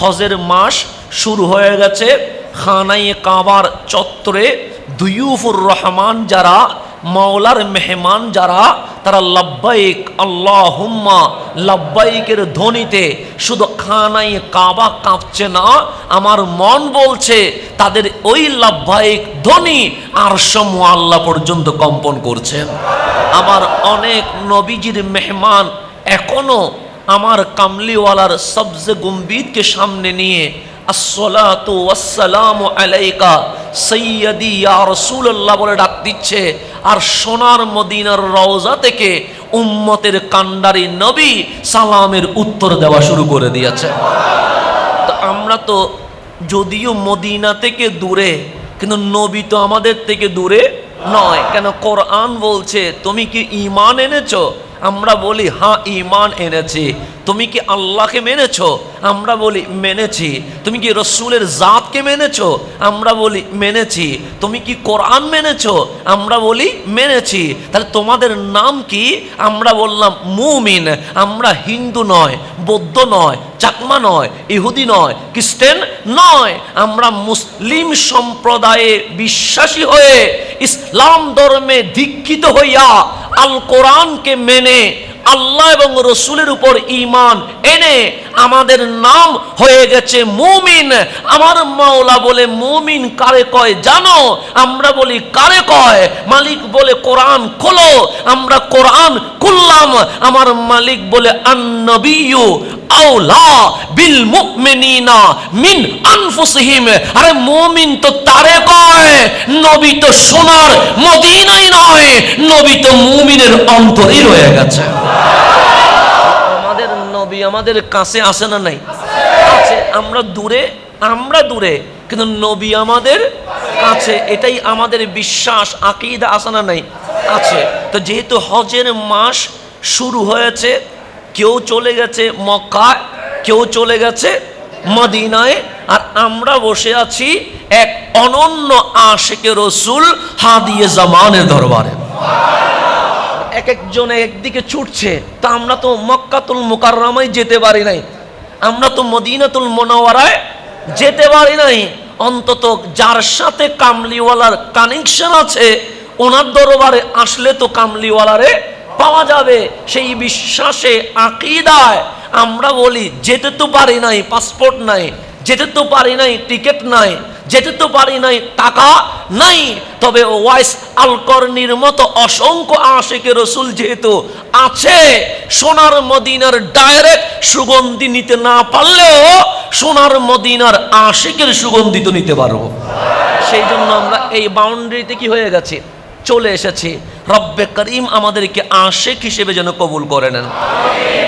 হজের মাস শুরু হয়ে গেছে। খানাই কাবার চত্বরে দুয়ুফুর রহমান যারা, মাওলার মেহমান যারা, তারা লাব্বাইক আল্লাহ হুম্মা লাব্বাইকের ধ্বনিতে শুধু খানাই কাবা কাঁপছে না, আমার মন বলছে তাদের ওই লাব্বাইক ধ্বনি আর আল্লাহ পর্যন্ত কম্পন করছেন। আমার অনেক নবীজির মেহমান এখনও আমার কামলিওয়ালার সবজে গুম্বিদকে সামনে নিয়ে সৈয়দি রাসূলুল্লাহ বলে ডাক দিচ্ছে। আর সোনার মদিনার রওজা থেকে উম্মতের কান্ডারি নবী সালামের উত্তর দেওয়া শুরু করে দিয়েছে। তো আমরা তো যদিও মদিনা থেকে দূরে, কিন্তু নবী তো আমাদের থেকে দূরে নয়। কেন? কোরআন বলছে, তুমি কি ঈমান এনেছো? আমরা বলি হ্যাঁ ইমান এনেছি। তুমি কি আল্লাহকে মেনেছ? আমরা বলি, মেনেছি। তুমি কি রসুলের জাতকে মেনেছ? আমরা বলি, মেনেছি। তুমি কি কোরআন মেনেছ? আমরা বলি, মেনেছি। তাহলে তোমাদের নাম কি? আমরা বললাম, মুমিন। আমরা হিন্দু নয়, বৌদ্ধ নয়, চাকমা নয়, ইহুদি নয়, খ্রিস্টান নয়। আমরা মুসলিম সম্প্রদায়ে বিশ্বাসী হয়ে ইসলাম ধর্মে দীক্ষিত হইয়া القرآن کے میں نے আল্লাহ এবং রসুলের উপর ইমান এনে আমাদের নাম হয়ে গেছে মুমিন। আমার মাওলা বলে, মুমিন কারে কয় জানো? আমরা বলি, কারে কয়? মালিক বলে, কোরআন খোলো। আমরা, কোরআন খুললাম। আমার মালিক বলে আন্নবিয়ু আউলা বিল মুমিনিনা মিন আনফুসিহিম। আরে, মুমিন তো তারে কয়? নবী তো সোনার মদিনাই নয়। নবী তো মুমিনের অন্তরেই রয়ে গেছে। নবী আমাদের কাছে আসে না নাই? আছে, আমরা দূরে আমরা দূরে, কিন্তু নবী আমাদের কাছে, এটাই আমাদের বিশ্বাস, আকিদা আসে না নাই? আছে। তো যেহেতু হজের মাস শুরু হয়েছে, কেউ চলে গেছে মক্কায়, কেউ চলে গেছে মদিনায়, আর আমরা বসে আছি এক অনন্য আশেকে রসুল হাদিয়ে জামানের দরবারে। এক একজন একদিকে ছুটছে, তা আমরা তো মক্কাতুল মুকাররামায় যেতে পারি নাই। আমরা তো মদিনাতুল মোনাওয়ারায় যেতে পারি নাই। অন্তত যার সাথে কামলিওয়ালার কানেকশন আছে, ওনার দরবারে আসলে তো কামলিওয়ালারে পাওয়া যাবে। সেই বিশ্বাসে, আকিদায় আমরা বলি, যেতে তো পারি নাই পাসপোর্ট নাই, যেতে তো পারি নাই টিকিট নাই। যেতে তো পারি নাই টাকা নাই। তবে ওয়াইস আলকর্নির মতো অসংখ্য আশেকে রসুল যেহেতু আছে, সোনার মদিনার ডাইরেক্ট সুগন্ধি নিতে না পারলেও সোনার মদিনার আশেকের সুগন্ধি তো নিতে পারব। সেই জন্য আমরা এই বাউন্ডারিতে কি হয়ে গেছে? চলে এসেছি। রব্বে করিম আমাদেরকে আশেক হিসেবে যেন কবুল করে নেন।